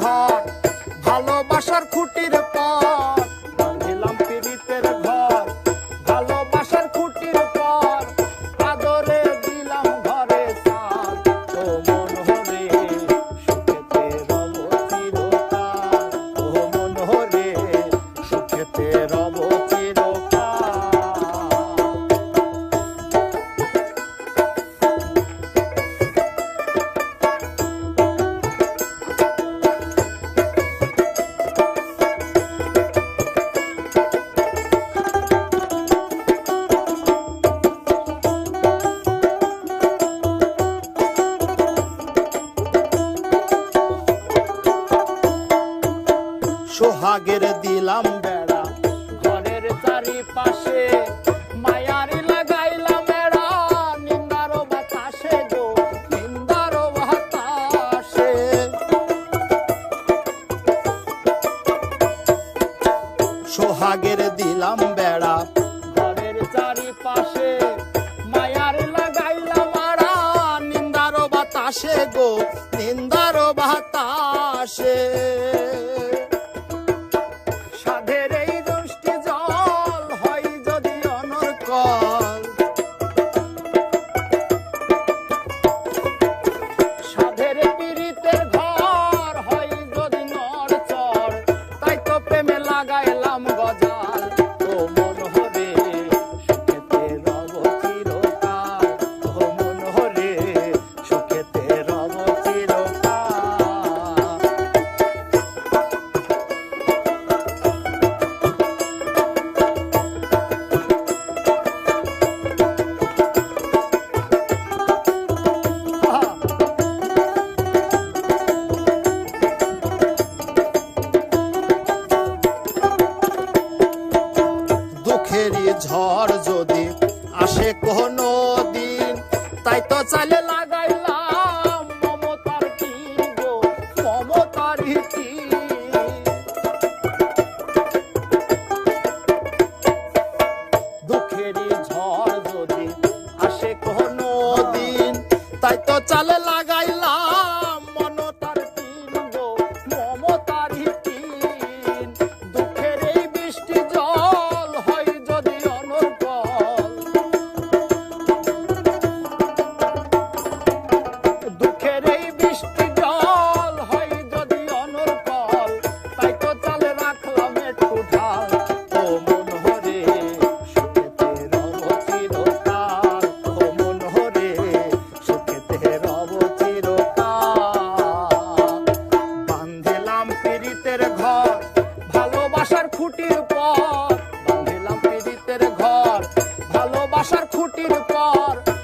ঘর ভালোবাসার খুঁটির সোহাগের দিলাম বেড়া। ঘরের চারিপাশে মায়ার লাগাইলাম বেড়া। নিন্দার বাতাসে গো, নিন্দার বাতাসে। সোহাগের দিলাম বেড়া। ঘরের চারিপাশে মায়ার লাগাইলাম আড়া নিন্দার বাতাসে গো ঝড় যদি আসে কোনো দিন তাই তো চাইলে আমার